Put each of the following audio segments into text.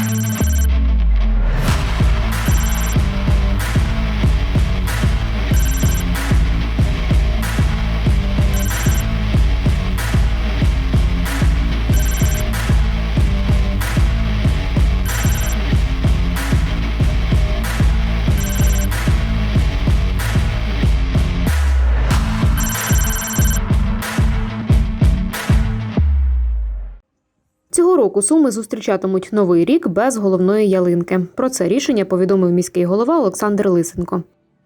Цього року суми зустрічатимуть новий рік без головної ялинки. Про це рішення повідомив міський голова Олександр Лисенко.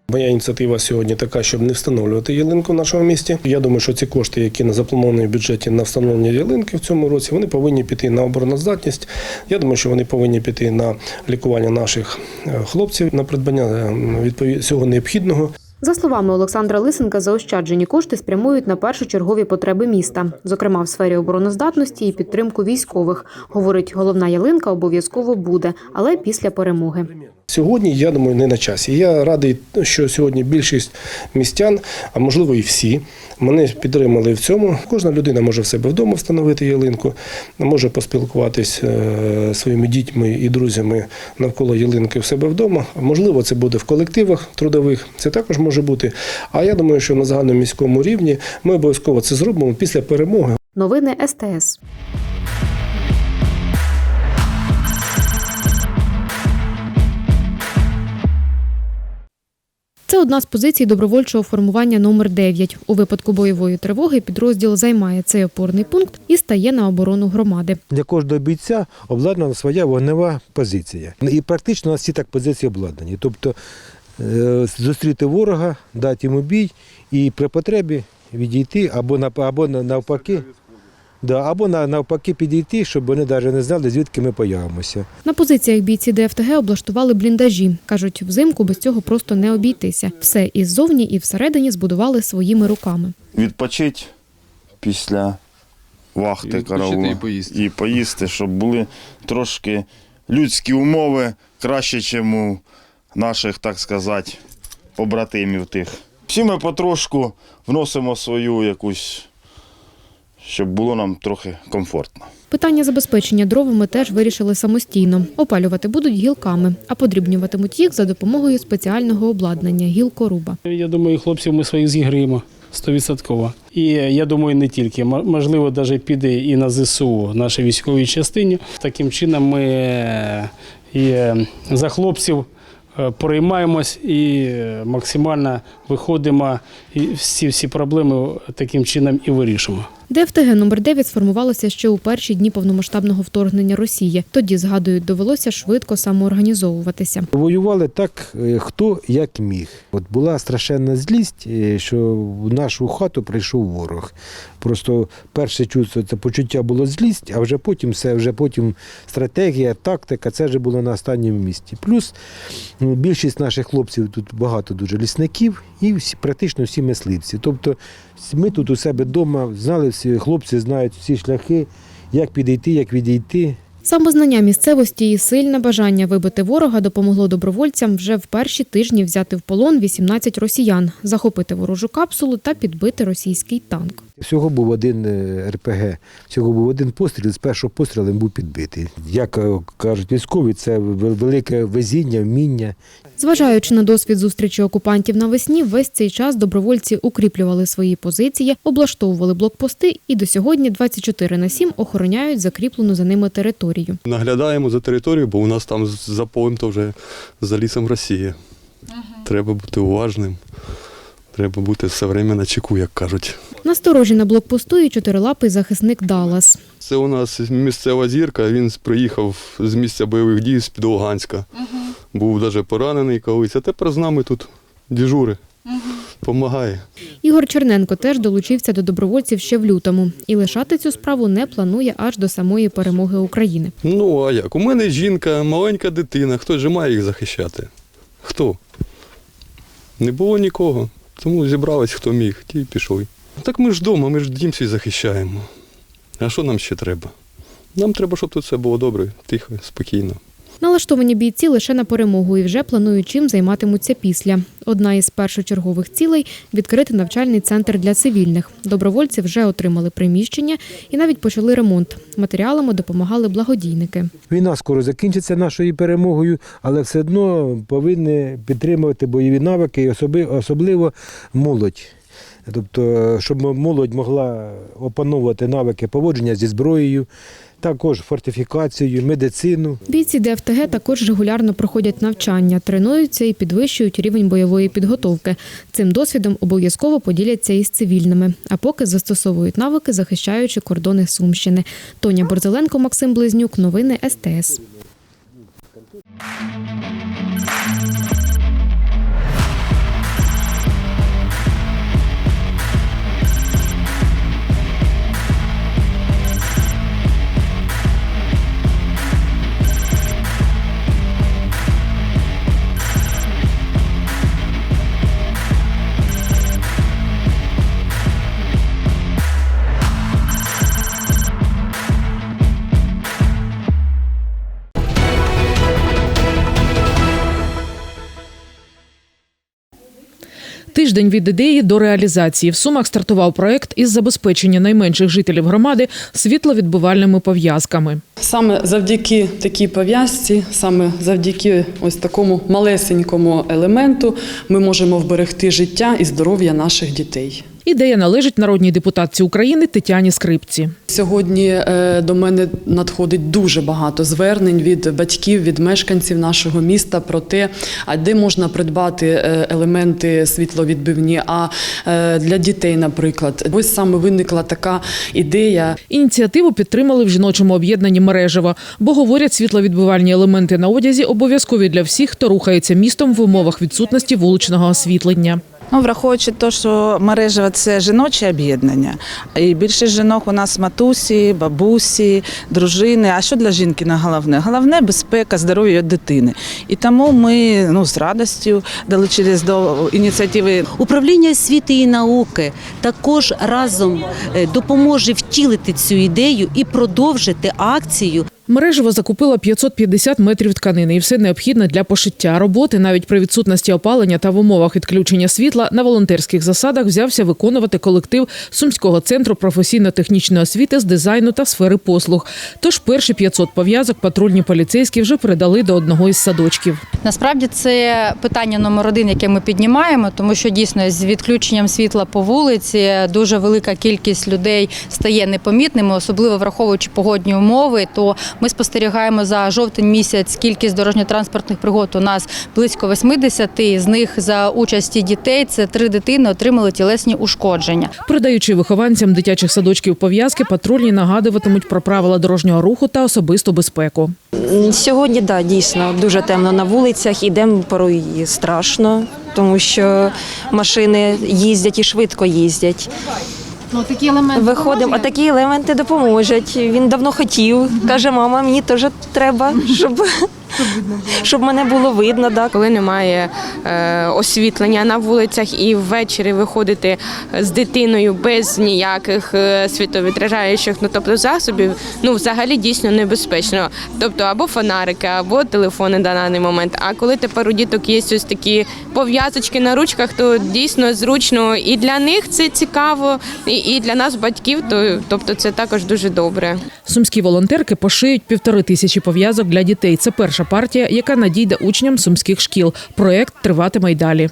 Моя ініціатива сьогодні така, щоб не встановлювати ялинку в нашому місті. Я думаю, що ці кошти, які на заплановані в бюджеті на встановлення ялинки в цьому році, вони повинні піти на обороноздатність. Я думаю, що вони повинні піти на лікування наших е, хлопців, на придбання е, відповідь всього необхідного. За словами Олександра Лисенка, заощаджені кошти спрямують на першочергові потреби міста, зокрема в сфері обороноздатності і підтримку військових. Говорить, головна ялинка обов'язково буде, але після перемоги. Сьогодні, я думаю, не на часі. Я радий, що сьогодні більшість містян, а можливо і всі, мене підтримали в цьому. Кожна людина може в себе вдома встановити ялинку, може поспілкуватись е, своїми дітьми і друзями навколо ялинки в себе вдома. Можливо, це буде в колективах трудових, це також може бути. А я думаю, що на загальноміському рівні ми обов'язково це зробимо після перемоги. Новини СТС. Це одна з позицій добровольчого формування номер 9 У випадку бойової тривоги підрозділ займає цей опорний пункт і стає на оборону громади. Для кожного бійця обладнана своя вогнева позиція. І практично у нас всі так позиції обладнані. Тобто е, зустріти ворога, дати йому бій і при потребі відійти або, або на- навпаки. Да, або на- навпаки підійти, щоб вони навіть не знали, звідки ми появимося. На позиціях бійці ДФТГ облаштували бліндажі. Кажуть, взимку без цього просто не обійтися. Все і ззовні, і всередині збудували своїми руками. відпочити після вахти караулу. і поїсти. І поїсти, щоб були трошки людські умови краще, ніж у наших, так сказати, побратимів тих. Всі ми потрошку вносимо свою якусь, щоб було нам трохи комфортно. Питання забезпечення дровами теж вирішили самостійно. Опалювати будуть гілками, а подрібнюватимуть їх за допомогою спеціального обладнання гілкоруба. Я думаю, хлопців ми своїх зіграємо стовідсотково. І я думаю, не тільки. Можливо, навіть піде і на ЗСУ, нашій військовій частині. Таким чином ми і е, за хлопців е, переймаємось і е, максимально виходимо і всі всі проблеми таким чином і вирішимо. ДФТГ номер 9 сформувалося ще у перші дні повномасштабного вторгнення Росії. Тоді, згадують, довелося швидко самоорганізовуватися. Воювали так, е, хто як міг. От була страшенна злість, е, що в нашу хату прийшов ворог. Просто перше чувство це почуття було злість, а вже потім все, вже потім стратегія, тактика, це вже було на останньому місці. Плюс ну, більшість наших хлопців тут багато дуже лісників і всі, практично всі мисливці. Тобто ми тут у себе вдома знали всі, хлопці знають всі шляхи, як підійти, як відійти. Самознання місцевості і сильне бажання вибити ворога допомогло добровольцям вже в перші тижні взяти в полон 18 росіян, захопити ворожу капсулу та підбити російський танк. Всього був один е, РПГ, всього був один постріл, з першого пострілу він був підбитий. Як е, кажуть військові, це велике везіння, вміння. Зважаючи на досвід зустрічі окупантів навесні, весь цей час добровольці укріплювали свої позиції, облаштовували блокпости і до сьогодні 24 на 7 охороняють закріплену за ними територію. Наглядаємо за територію, бо у нас там за полем вже за лісом Росія. Треба бути уважним. Треба бути все время на чеку, як кажуть. Насторожі на блокпосту і чотирилапий захисник Даллас. Це у нас місцева зірка, він приїхав з місця бойових дій з-під Луганська. Був навіть поранений колись, а тепер з нами тут дежури. Помагає. Ігор Черненко теж долучився до добровольців ще в лютому і лишати цю справу не планує аж до самої перемоги України. Ну, а як? У мене жінка, маленька дитина, хто ж має їх захищати? Хто? Не було нікого. Тому зібрались, хто міг, ті й пішли. Так ми ж вдома, ми ж дім свій захищаємо. А що нам ще треба? Нам треба, щоб тут все було добре, тихо, спокійно. Налаштовані бійці лише на перемогу і вже планують чим займатимуться після. Одна із першочергових цілей відкрити навчальний центр для цивільних. Добровольці вже отримали приміщення і навіть почали ремонт. Матеріалами допомагали благодійники. Війна скоро закінчиться нашою перемогою, але все одно повинні підтримувати бойові навики, особливо молодь. Тобто, щоб молодь могла опановувати навики поводження зі зброєю, також фортифікацію, медицину. Бійці ДФТГ також регулярно проходять навчання, тренуються і підвищують рівень бойової підготовки. Цим досвідом обов'язково поділяться із цивільними, а поки застосовують навики, захищаючи кордони Сумщини. Тоня Борзеленко, Максим Близнюк. Новини СТС. Тиждень від ідеї до реалізації в Сумах стартував проект із забезпечення найменших жителів громади світловідбувальними пов'язками. Саме завдяки такій пов'язці, саме завдяки ось такому малесенькому елементу, ми можемо вберегти життя і здоров'я наших дітей. Ідея належить народній депутатці України Тетяні Скрипці. Сьогодні е, до мене надходить дуже багато звернень від батьків, від мешканців нашого міста про те, а де можна придбати е, елементи світловідбивні. А е, для дітей, наприклад, ось саме виникла така ідея. Ініціативу підтримали в жіночому об'єднанні мережево, бо говорять, світловідбивальні елементи на одязі обов'язкові для всіх, хто рухається містом в умовах відсутності вуличного освітлення. Ну, враховуючи те, що мережево це жіноче об'єднання, і більше жінок у нас матусі, бабусі, дружини. А що для жінки на головне? Головне безпека, здоров'я дитини. І тому ми ну, з радістю долучились до ініціативи Управління освіти і науки також разом е, допоможе втілити цю ідею і продовжити акцію Мережево закупила 550 метрів тканини і все необхідне для пошиття. Роботи навіть при відсутності опалення та в умовах відключення світла на волонтерських засадах взявся виконувати колектив Сумського центру професійно-технічної освіти з дизайну та сфери послуг. Тож перші 500 пов'язок патрульні поліцейські вже передали до одного із садочків. Насправді це питання номер один, яке ми піднімаємо, тому що дійсно з відключенням світла по вулиці дуже велика кількість людей стає непомітними, особливо враховуючи погодні умови. То ми спостерігаємо за жовтень місяць кількість дорожньо-транспортних пригод у нас близько 80, з них за участі дітей це три дитини отримали тілесні ушкодження. Передаючи вихованцям дитячих садочків пов'язки, патрульні нагадуватимуть про правила дорожнього руху та особисту безпеку. Сьогодні да, дійсно дуже темно на вулицях, ідемо порой страшно, тому що машини їздять і швидко їздять. Ну такі елементи Виходимо, а такі елементи допоможуть. Він давно хотів. Каже, мама, мені теж треба, щоб, щоб мене було видно. Да. коли немає е, освітлення на вулицях і ввечері виходити з дитиною без ніяких е, світовідражаючих ну, тобто засобів, ну взагалі дійсно небезпечно. Тобто або фонарики, або телефони на даний момент. А коли тепер у діток є ось такі пов'язочки на ручках, то дійсно зручно і для них це цікаво, і для нас, батьків, то тобто це також дуже добре. Сумські волонтерки пошиють півтори тисячі пов'язок для дітей. Це перша партія, яка надійде учням сумських шкіл. Проект триватиме й далі.